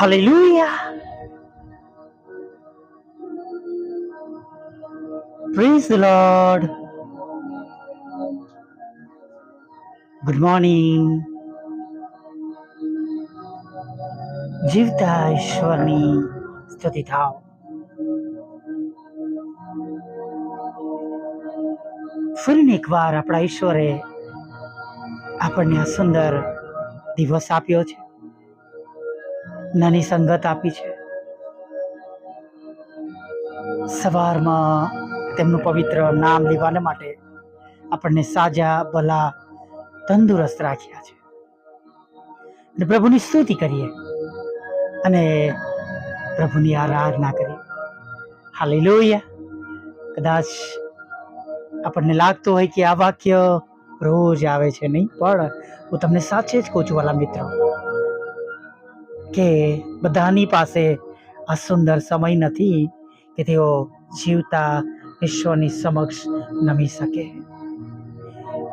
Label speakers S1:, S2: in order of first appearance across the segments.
S1: Hallelujah. Praise the Lord. Good morning. જીવતા ઈશ્વરની સ્તુતિ થાવ ફરીને એકવાર આપણા ઈશ્વરે આપણને આ સુંદર દિવસ આપ્યો છે નાની સંગત આપી છે. સવારમાં તેમનું પવિત્ર નામ લેવાને માટે આપણને સાજા ભલા તંદુરસ્ત રાખ્યા છે. અને પ્રભુની સ્તુતિ કરીએ અને પ્રભુની આરાધના કરીએ. હાલી લોહિયા કદાચ આપણને લાગતું હોય કે આ વાક્ય રોજ આવે છે નહીં, પણ હું તમને સાચે જ કહું છું વાલા મિત્રો કે બધાની પાસે આ સુંદર સમય નથી કે તેઓ જીવતા ઈશ્વરની સમક્ષ નમી શકે.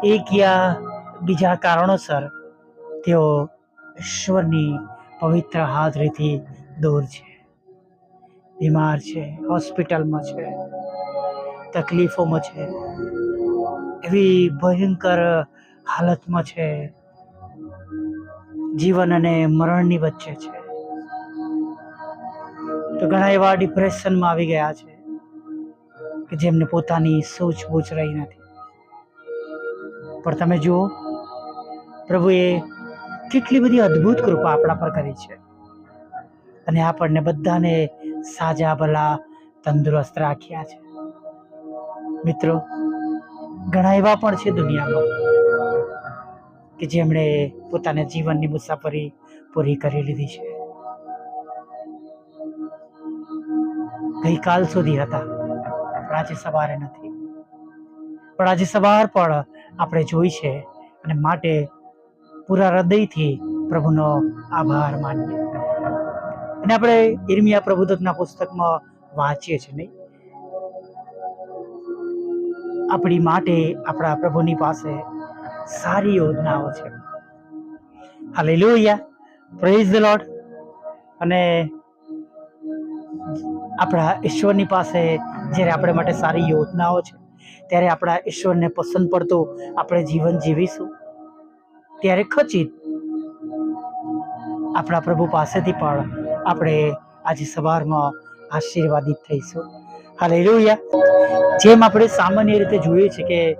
S1: એક યા બીજા કારણોસર તેઓ ઈશ્વરની પવિત્ર હાજરીથી દૂર છે. બીમાર છે, હોસ્પિટલમાં છે, તકલીફોમાં છે, એવી ભયંકર હાલતમાં છે જીવન અને મરણની વચ્ચે છે. તો ઘણા એવા ડિપ્રેશનમાં આવી ગયા છે કે જેમને પોતાની સૂઝબૂઝ રહી નથી. પણ તમે જુઓ, પ્રભુએ કેટલી બધી અદ્ભુત કૃપા આપણા પર કરી છે. અને આપણને બધાને સાજા, ભલા, તંદુરસ્ત રાખ્યા છે. મિત્રો, ઘણા એવા પણ છે દુનિયામાં. કે જેમણે પોતાના જીવનની મુસાફરી પૂરી કરી લીધી છે. ગઈકાલ સુધી હતા. પણ આજે સવારે નથી. પણ આજે સવાર પણ આપણે જોઈ છે અને માટે પૂરા હૃદયથી પ્રભુનો આભાર માનીએ. અને આપણે ઇર્મિયા પ્રભુદત્તના પુસ્તકમાં વાંચીએ છીએ નહીં? આપણી માટે આપણા પ્રભુની પાસે સારી યોજનાઓ છે. હાલેલુયા. પ્રેઝ ધ લોર્ડ અને આપણા ઈશ્વરની પાસે જ્યારે આપણે માટે સારી યોજનાઓ છે, ત્યારે આપણા ઈશ્વરને પસંદ પડતું આપણે જીવન જીવીશું. ત્યારે ખચિત આપણા પ્રભુ પાસેથી પણ આપણે આજે સવારમાં આશીર્વાદિત થઈશું. હાલેલુયા. જેમ આપણે સામાન્ય રીતે જોઈએ છે કે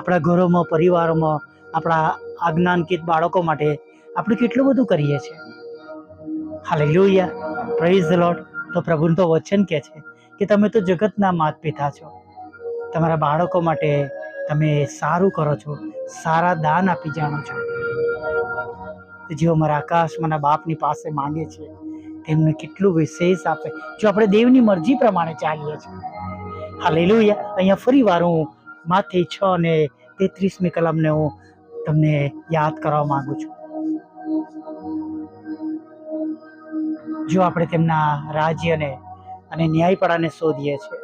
S1: આપણા ઘરોમાં, પરિવારોમાં, આપણા આજ્ઞાનકિત બાળકો માટે આપણે કેટલું બધું કરીએ છીએ. હાલેલુયા. પ્રેઝ ધ લોટ તો પ્રભુનું તો વચન કહે છે કે તમે તો જગતના માત પિતા છો. તમારા બાળકો માટે તમે સારું કરો છો, સારા દાન આપી જાણો છો. જેઓ મારા આકાશમાંના બાપની પાસે માંગે છે, તેમને કેટલું વિશેષ આપે. જો આપણે દેવની મરજી પ્રમાણે ચાલીએ છીએ. હાલેલુયા. અહીંયા ફરી વાર હું માથી છ અને તેત્રીસમી કલમને હું તમને યાદ કરવા માંગુ છું. જો આપણે તેમના રાજ્યને અને ન્યાયપણાને શોધીએ છીએ,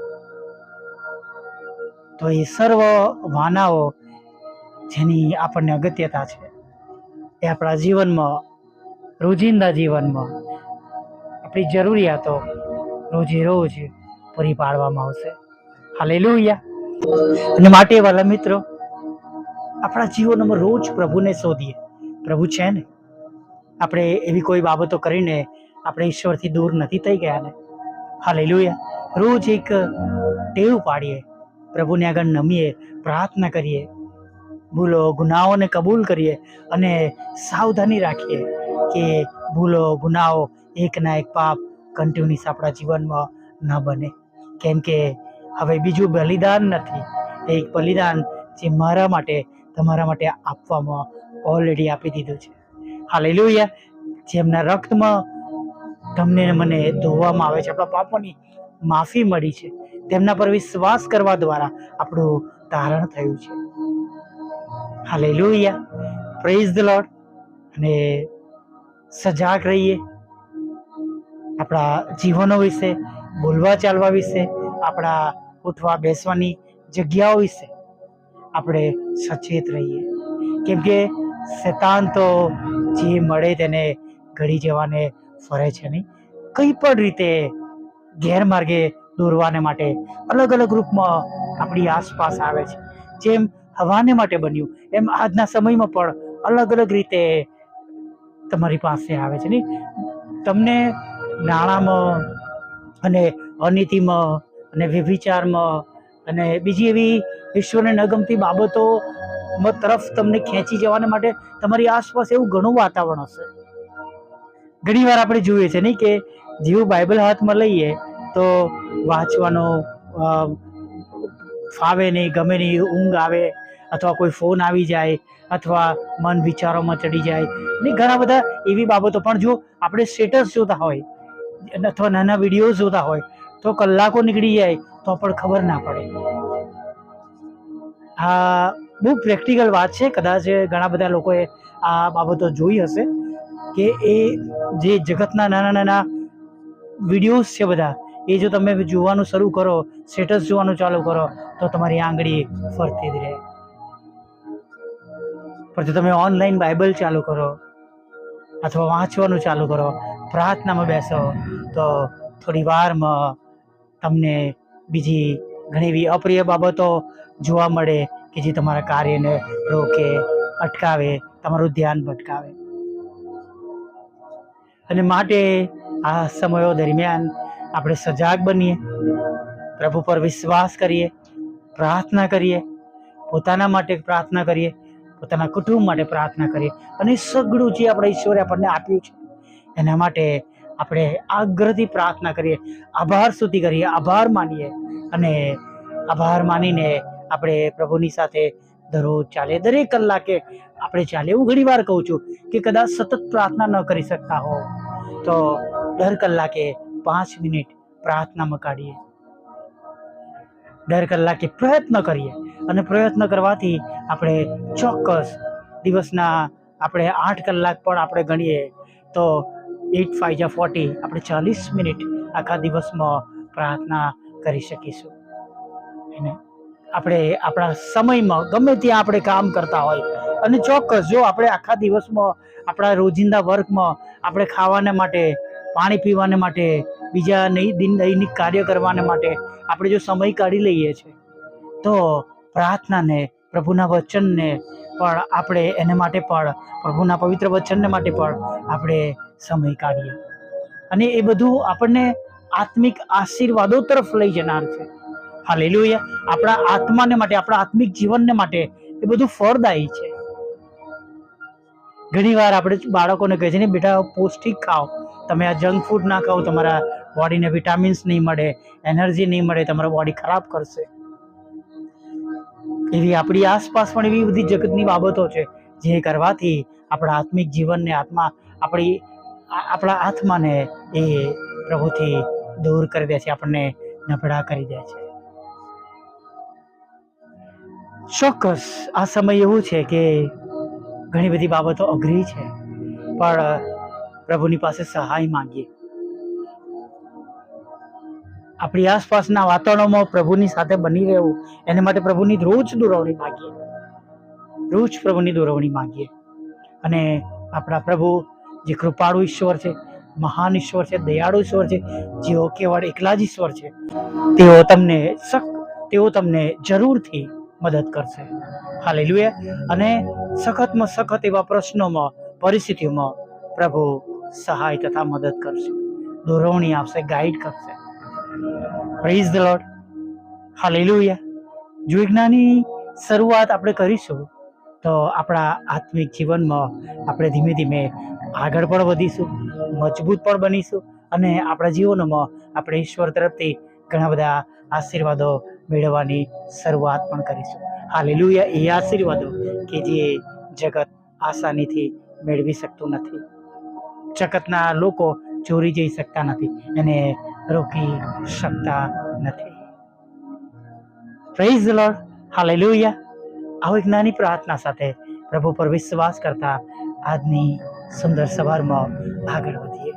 S1: તો એ સર્વ વાનાઓ જેની આપણને અગત્યતા છે, એ આપણા જીવનમાં, રોજિંદા જીવનમાં આપણી જરૂરિયાતો રોજે રોજ પૂરી પાડવામાં આવશે. હાલેલુયા. અને માટે વાલા મિત્રો, આપણા જીવનમાં રોજ પ્રભુને શોધીએ. પ્રભુ છે ને? આપણે એવી કોઈ બાબતો કરીને આપણે ઈશ્વરથી દૂર નથી થઈ ગયા ને? હાલેલુયા. રોજ એક ટેવ પાડીએ. પ્રભુને આગળ નમીએ, પ્રાર્થના કરીએ. ભૂલો, ગુનાઓને કબૂલ કરીએ અને સાવધાની રાખીએ કે ભૂલો, ગુનાઓ એકના એક પાપ કન્ટિન્યુઅસ આપણા જીવનમાં ન બને. કેમ કે હવે બીજું બલિદાન નથી. એક બલિદાન જે મારા માટે, તમારા માટે આપવામાં ઓલરેડી આપી દીધું છે. હાલેલુયા જેમના રક્તમાં તમને મને ધોવામાં આવે છે. આપણા પાપોની માફી મળી છે. તેમના પર વિશ્વાસ કરવા દ્વારા આપણું તારણ થયું છે. હાલે લોહિયા પ્રેઝ ધ લોર્ડ અને સજાગ રહીએ. આપણા જીવનો વિશે, બોલવા ચાલવા વિશે, આપણા ઉઠવા બેસવાની જગ્યાઓ વિશે આપણે સચેત રહીએ. કેમ કે શેતાન તો જે મળે તેને ઘડી જવાને ફરે છે નહીં. કંઈ પણ રીતે ગેરમાર્ગે દોરવાને માટે અલગ અલગ રૂપમાં આપણી આસપાસ આવે છે. જેમ હવાને માટે બન્યું, એમ આજના સમયમાં પણ અલગ અલગ રીતે તમારી પાસે આવે છે નહીં. તમને નાણાંમાં અને અનીતિમાં અને વ્યભિચારમાં અને બીજી એવી ઈશ્વરને ન ગમતી બાબતો તરફ તમને ખેંચી જવાને માટે તમારી આસપાસ એવું ઘણું વાતાવરણ હશે. ઘણી વાર આપણે જોઈએ છે નહીં કે જેવું બાઇબલ હાથમાં લઈએ તો વાંચવાનો ફાવે નહીં, ગમે નહીં, ઊંઘ આવે અથવા કોઈ ફોન આવી જાય અથવા મન વિચારોમાં ચડી જાય ને ઘણા બધા એવી બાબતો. પણ જો આપણે સ્ટેટસ જોતા હોય, અથવા નાના વીડિયો જોતા હોય તો કલાકો નીકળી જાય તો પણ ખબર ના પડે. આ બહુ પ્રેક્ટિકલ વાત છે. કદાચ ઘણા બધા લોકોએ આ બાબતો જોઈ હશે કે એ જે જગતના નાના નાના વિડીયોઝ છે બધા, એ જો તમે જોવાનું શરૂ કરો સ્ટેટસ જોવાનું ચાલુ કરો, તો તમારી આંગળી ફરતી જ રહે. પણ જો તમે ઓનલાઈન બાઇબલ ચાલુ કરો અથવા વાંચવાનું ચાલુ કરો, પ્રાર્થનામાં બેસો, તો થોડી વારમાં તમને બીજી ઘણી એવી અપ્રિય બાબતો જોવા મળે કે જે તમારા કાર્યને રોકે, અટકાવે, તમારું ધ્યાન ભટકાવે. અને માટે આ સમયો દરમિયાન આપણે સજાગ બનીએ, પ્રભુ પર વિશ્વાસ કરીએ, પ્રાર્થના કરીએ, પોતાના માટે પ્રાર્થના કરીએ, પોતાના કુટુંબ માટે પ્રાર્થના કરીએ અને સગડું જે આપણે ઈશ્વરે આપણને આપ્યું છે, એના માટે આપણે આગ્રહથી પ્રાર્થના કરીએ, આભાર સ્તુતિ કરીએ, આભાર માનીએ અને આભાર માનીને આપણે પ્રભુની સાથે દરરોજ ચાલે દરેક કલાકે આપણે ચાલે હું ઘણી વાર કહું છું કે કદાચ સતત પ્રાર્થના ન કરી શકતા હો, તો દર કલાકે પાંચ મિનિટ પ્રાર્થનામાં કાઢીએ દર કલાકે પ્રયત્ન કરીએ અને પ્રયત્ન કરવાથી આપણે ચોક્કસ દિવસના આપણે આઠ કલાક પણ આપણે ગણીએ, તો એટ ફાઈવ જા ફોર્ટી આપણે ચાલીસ મિનિટ આખા દિવસમાં પ્રાર્થના કરી શકીશું. એને આપણે આપણા સમયમાં ગમે ત્યાં આપણે કામ કરતા હોય અને ચોક્કસ જો આપણે આખા દિવસમાં આપણા રોજિંદા વર્કમાં આપણે ખાવાને માટે, પાણી પીવાને માટે, બીજા નહીં, દિન દૈનિક કાર્ય કરવાને માટે આપણે જો સમય કાઢી લઈએ છીએ, તો પ્રાર્થનાને, પ્રભુના વચનને પણ આપણે એને માટે પણ, પ્રભુના પવિત્ર વચનને માટે પણ આપણે સમય કાઢીએ. અને એ બધું આપણને આત્મિક આશીર્વાદો તરફ લઈ જનાર છે. હાલેલુયા. આપણા આત્માને માટે, આપણા આત્મિક જીવનને માટે એ બધું ફળદાયી છે. ઘણી વાર આપણે બાળકોને કહે છે ને, બેટા, પૌષ્ટિક ખાઓ. તમે આ જંક ફૂડ ના ખાઓ, તમારા બોડીને વિટામિન્સ નહીં મળે, એનર્જી નહીં મળે, તમારા બોડી ખરાબ કરશે. એવી આપણી આસપાસ પણ એવી બધી જગતની બાબતો છે, જે કરવાથી આપણા આત્મિક જીવનને, આત્મા આપણી આપણા આત્માને એ પ્રભુથી દૂર કરી દે છે, આપણને નબળા કરી દે છે. ચોક્કસ, આ સમય એવું છે કે ઘણી બધી બાબતો અઘરી છે, પણ પ્રભુની પાસે સહાય માંગીએ. આપણી આસપાસના વાતાવરણમાં પ્રભુની સાથે બની રહેવું, એને માટે પ્રભુની રોજ દુરવણી માંગીએ. રોજ પ્રભુની દુરવણી માંગીએ. અને આપણા પ્રભુ જે કૃપાળુ ઈશ્વર છે, મહાન ઈશ્વર છે, દયાળુ ઈશ્વર છે, જેઓ કેવળ એકલા જ ઈશ્વર છે, તેઓ તમને સક તેઓ તમને જરૂરથી મદદ કરશે. હાલેલુયા. અને સખતમાં સખત એવા પ્રશ્નોમાં, પરિસ્થિતિઓમાં પ્રભુ સહાય તથા મદદ કરશે. દોરવણી આપશે, ગાઈડ કરશે. Praise the lord hallelujah. જો જ્ઞાની શરૂઆત આપણે કરીશું, તો આપણા આત્મિક જીવનમાં આપણે ધીમે ધીમે આગળ પણ વધીશું, મજબૂત પણ બનીશું અને આપણા જીવનમાં આપણે ઈશ્વર તરફથી ઘણા બધા આશીર્વાદો મેળવવાની શરૂઆત પણ કરીશું. હાલેલુયા. એ આશીર્વાદો કે જે જગત આસાનીથી મેળવી શકતું નથી. જગતના લોકો ચોરી જઈ શકતા નથી એને રોકી શકતા નથી. Praise lord hallelujah. આવો એક નાની પ્રાર્થના સાથે પ્રભુ પર વિશ્વાસ કરતા આજની સુંદર સવારમાં આગળ વધીએ.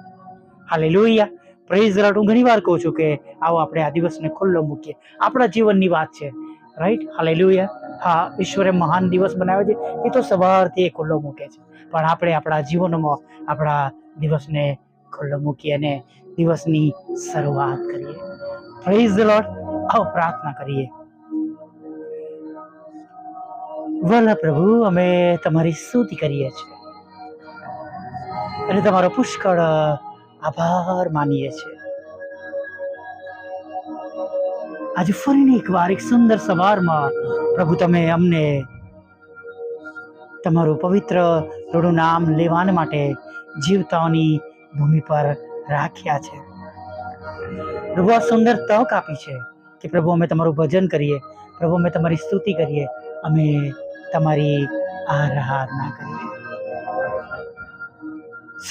S1: હાલે લોહિયા પ્રેઝ રાટ હું ઘણી વાર કહું છું કે આવો આપણે આ દિવસને ખુલ્લો મૂકીએ. આપણા જીવનની વાત છે. રાઈટ હાલેલુયા હા, ઈશ્વરે મહાન દિવસ બનાવ્યો છે. એ તો સવારથી એ ખુલ્લો મૂકે છે. પણ આપણે આપણા જીવનમાં આપણા દિવસને ખુલ્લો મૂકીએ અને દિવસની શરૂઆત કરીએ. પ્રેઝ ધ આવો પ્રાર્થના કરીએ. વલા પ્રભુ, અમે તમારી સ્તુતિ કરીએ છીએ. અને તમારો પુષ્કળ આભાર માનીએ છીએ. આજે ફરીને એકવાર એક સુંદર સવારમાં પ્રભુ તમે અમને તમારું પવિત્ર થોડું નામ લેવાને માટે જીવતાઓની ભૂમિ પર રાખ્યા છે. પ્રભુ આ સુંદર તક આપી છે કે પ્રભુ અમે તમારું ભજન કરીએ, પ્રભુ અમે તમારી સ્તુતિ કરીએ, અમે તમારી આરાધના કરીએ.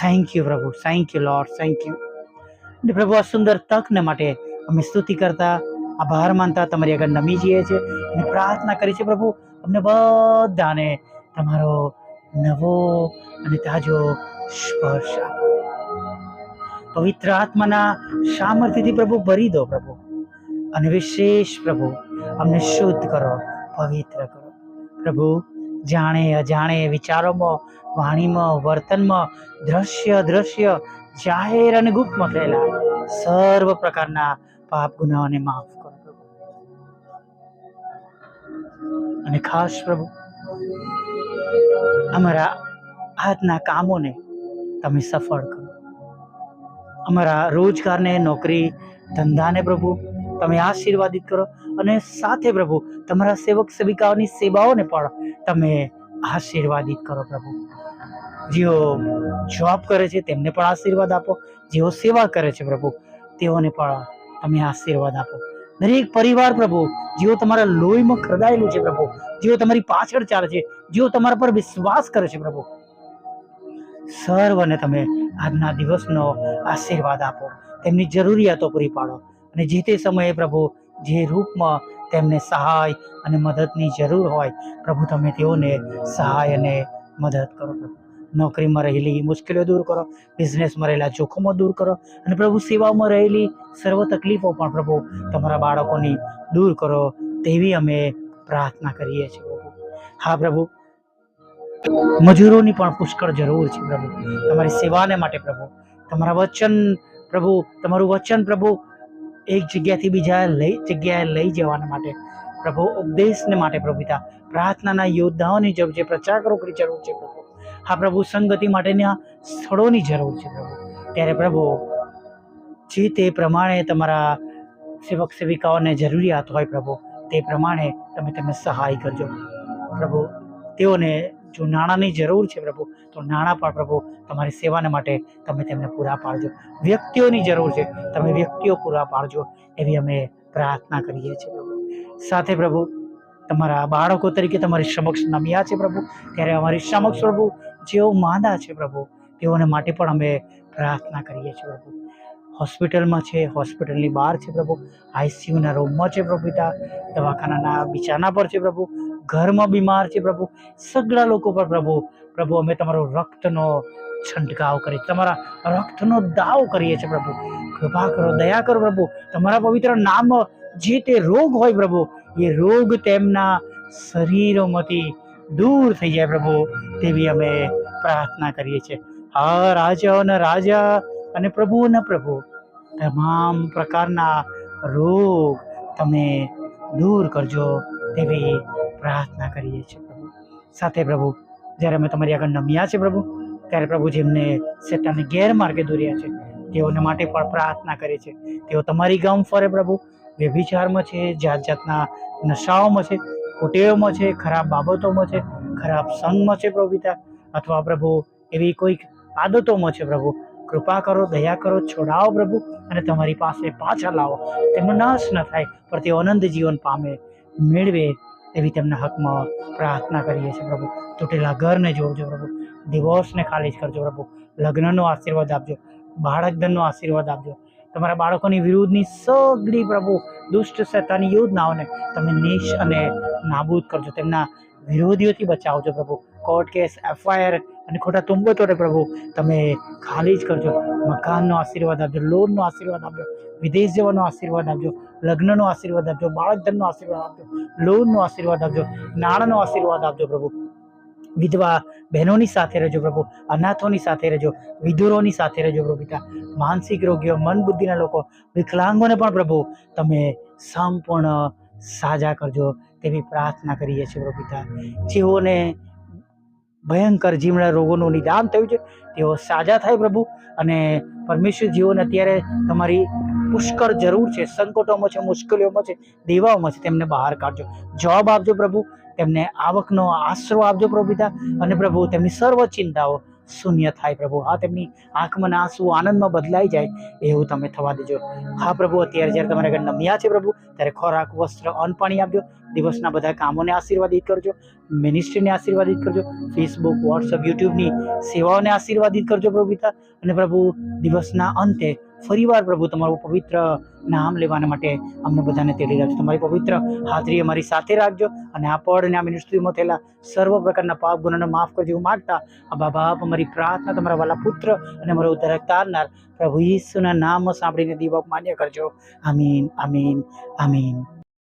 S1: થેન્ક યુ પ્રભુ. Thank you lord thank you અને પ્રભુ, આ સુંદર તકને માટે અમે સ્તુતિ કરતા, આભાર માનતા, તમારી આગળ નમી જઈએ છીએ અને પ્રાર્થના કરી છે પ્રભુ, અમને બધાને તમારો નવો અને તાજો સ્પર્શ આપો. પવિત્ર આત્માના સામર્થ્યથી પ્રભુ ભરી દો, પ્રભુ. અને વિશેષ પ્રભુ, અમને શુદ્ધ કરો, પવિત્ર કરો. પ્રભુ જાણે અજાણે વિચારોમાં, વાણીમાં, વર્તનમાં દ્રશ્ય દ્રશ્ય જાહેર અને ગુપ્તમાં થયેલા સર્વ પ્રકારના પાપ ગુનાઓને માફ કરો અને ખાસ પ્રભુ, અમારા હાથના કામોને તમે સફળ કરો. અમારા રોજગારને, નોકરી, ધંધાને પ્રભુ, તમે આશીર્વાદિત કરો. અને સાથે પ્રભુ, તમારા સેવક સેવિકાઓની સેવાઓને પણ તમે આશીર્વાદિત કરો પ્રભુ. જેઓ જોબ કરે છે, તેમને પણ આશીર્વાદ આપો. જેઓ સેવા કરે છે પ્રભુ, તેઓને પણ તમે આશીર્વાદ આપો. દરેક પરિવાર પ્રભુ, જેઓ તમારા લોહીમાં ખરદાયેલું છે પ્રભુ, જેઓ તમારી પાછળ ચાલે છે, જેઓ તમારા પર વિશ્વાસ કરે છે પ્રભુ, સર્વને તમે આજના દિવસનો આશીર્વાદ આપો. તેમની જરૂરિયાતો પૂરી પાડો. અને જે તે સમયે પ્રભુ, જે રૂપમાં તેમને સહાય અને મદદની જરૂર હોય, પ્રભુ તમે તેઓને સહાય અને મદદ કરો નોકરીમાં રહેલી મુશ્કેલીઓ દૂર કરો, બિઝનેસમાં રહેલા જોખમો દૂર કરો અને પ્રભુ સેવાઓમાં રહેલી સર્વ તકલીફો પણ પ્રભુ તમારા બાળકોની દૂર કરો તેવી અમે પ્રાર્થના કરીએ છીએ હા પ્રભુ, મજૂરોની પણ પુષ્કળ જરૂર છે પ્રભુ. તમારી સેવાને માટે પ્રભુ, તમારા વચન પ્રભુ, તમારું વચન પ્રભુ એક જગ્યાથી બીજા લઈ, જગ્યાએ લઈ જવાના માટે. પ્રભુ, ઉપદેશને માટે પ્રભુ પિતા, પ્રાર્થનાના યોદ્ધાઓની જરૂર છે પ્રચારકોની જરૂર છે પ્રભુ. હા પ્રભુ, સંગતિ માટેના સ્થળોની જરૂર છે પ્રભુ. ત્યારે પ્રભુ, જે તે પ્રમાણે તમારા સેવક સેવિકાઓને જરૂરિયાત હોય પ્રભુ, તે પ્રમાણે તમે તેમને સહાય કરજો. પ્રભુ, તેઓને જો નાણાંની જરૂર છે પ્રભુ, તો નાણાં પણ પ્રભુ તમારી સેવાને માટે તમે તેમને પૂરા પાડજો. વ્યક્તિઓની જરૂર છે, તમે વ્યક્તિઓ પૂરા પાડજો એવી અમે પ્રાર્થના કરીએ છીએ પ્રભુ. સાથે પ્રભુ, તમારા બાળકો તરીકે તમારી સમક્ષ નમ્યા છે પ્રભુ. ત્યારે અમારી સમક્ષ પ્રભુ જેઓ માંદા છે પ્રભુ, તેઓને માટે પણ અમે પ્રાર્થના કરીએ છીએ પ્રભુ. હોસ્પિટલમાં છે, હોસ્પિટલની બહાર છે પ્રભુ. આઈસીયુના રૂમમાં છે પ્રભુ પિતા. દવાખાનાના બિછાના પર છે પ્રભુ. ઘરમાં બીમાર છે પ્રભુ. સગળા લોકો પર પ્રભુ પ્રભુ અમે તમારો રક્તનો છંટકાવ કરીએ. તમારા રક્તનો દાવ કરીએ છીએ પ્રભુ. કૃપા કરો, દયા કરો પ્રભુ. તમારા પવિત્ર નામ જે તે રોગ હોય પ્રભુ, એ રોગ તેમના શરીરોમાંથી દૂર થઈ જાય પ્રભુ. તેવી અમે પ્રાર્થના કરીએ છીએ. હા રાજાઓના રાજા અને પ્રભુઓના પ્રભુ, તમામ પ્રકારના રોગ તમે દૂર કરજો તેવી પ્રાર્થના કરીએ છીએ પ્રભુ. સાથે પ્રભુ, જ્યારે અમે તમારી આગળ નમ્યા છે પ્રભુ, ત્યારે પ્રભુ જેમને શેતાને ગેરમાર્ગે દોર્યા છે, તેઓને માટે પણ પ્રાર્થના કરે છે. તેઓ તમારી ગામ ફરે પ્રભુ. વ્યભિચારમાં છે જાત જાતના નશાઓમાં છે, કુટેવમાં છે, ખરાબ બાબતોમાં છે, ખરાબ સંગમાં છે પ્રભુ અથવા પ્રભુ, એવી કોઈક આદતોમાં છે પ્રભુ. કૃપા કરો, દયા કરો, છોડાવો પ્રભુ અને તમારી પાસે પાછા લાવો. તેમનો નાશ ન થાય, પણ તેઓ આનંદ જીવન પામે, મેળવે એવી તેમના હકમાં પ્રાર્થના કરીએ છીએ પ્રભુ. તૂટેલા ઘરને જોડજો પ્રભુ. ડિવોર્સને ખાલી જ કરજો પ્રભુ. લગ્નનો આશીર્વાદ આપજો. બાળકધનનો આશીર્વાદ આપજો. તમારા બાળકોની વિરુદ્ધની સગળી પ્રભુ, દુષ્ટ સત્તાની યોજનાઓને તમે નિશ અને નાબૂદ કરજો. તેમના વિરોધીઓથી બચાવજો પ્રભુ. કોર્ટ કેસ, એફઆઈઆર અને ખોટા તુંબતોને પ્રભુ. તમે ખાલી જ કરજો. મકાનનો આશીર્વાદ આપજો, લોનનો આશીર્વાદ આપજો. વિદેશ જવાનો આશીર્વાદ આપજો, લગ્નનો આશીર્વાદ આપજો, બાળકધનનો આશીર્વાદ આપજો, લોનનો આશીર્વાદ આપજો, નાણાંનો આશીર્વાદ આપજો પ્રભુ. વિધવા બહેનોની સાથે રહેજો પ્રભુ, અનાથોની સાથે રહેજો, વિધુરોની સાથે રહેજો પ્રભુ પિતા. માનસિક રોગીઓ મન બુદ્ધિના લોકો, વિકલાંગોને પણ પ્રભુ તમે સંપૂર્ણ સાજા કરજો તેવી પ્રાર્થના કરીએ છીએ પ્રભુ પિતા. જેઓને ભયંકર જીવણા રોગોનું નિદાન થયું છે, તેઓ સાજા થાય પ્રભુ અને પરમેશ્વર જીવોને અત્યારે તમારી પુષ્કળ જરૂર છે, સંકટોમાં છે, મુશ્કેલીઓમાં છે, દેવાઓમાં છે, તેમને બહાર કાઢજો. જવાબ આપજો પ્રભુ, તેમને આવકનો આશરો આપજો પ્રભુ પિતા, અને પ્રભુ તેમની સર્વ ચિંતાઓ શૂન્ય થાય પ્રભુ. હા, તેમની આંખમાં આંસુ આનંદમાં બદલાઈ જાય, એવું તમે થવા દેજો. હા, પ્રભુ, અત્યારે જ્યારે તમારે આગળ નમ્યા છે પ્રભુ, ત્યારે ખોરાક, વસ્ત્ર, અન્ન, પાણી આપજો. દિવસના બધા કામોને આશીર્વાદિત કરજો મિનિસ્ટ્રીને આશીર્વાદિત કરજો ફેસબુક વોટ્સઅપ યુટ્યુબની સેવાઓને આશીર્વાદિત કરજો પ્રભુ પિતા, અને પ્રભુ દિવસના અંતે ફરીવાર પ્રભુ, તમારું પવિત્ર નામ લેવાના માટે અમને બધાને તેડી રાખજો. તમારી પવિત્ર હાજરી અમારી સાથે રાખજો અને આ પડ અને આ મિનિસ્ટ્રીમાં થયેલા સર્વ પ્રકારના પાપ ગુનાને માફ કરજો એવું માગતા આ બાપ અમારી પ્રાર્થના, તમારા વાલા પુત્ર અને અમારો ઉદ્ધારક તારનાર પ્રભુ ઈસુના નામ સાંભળીને દીવક માન્ય કરજો. આમીન આમીન આમીન.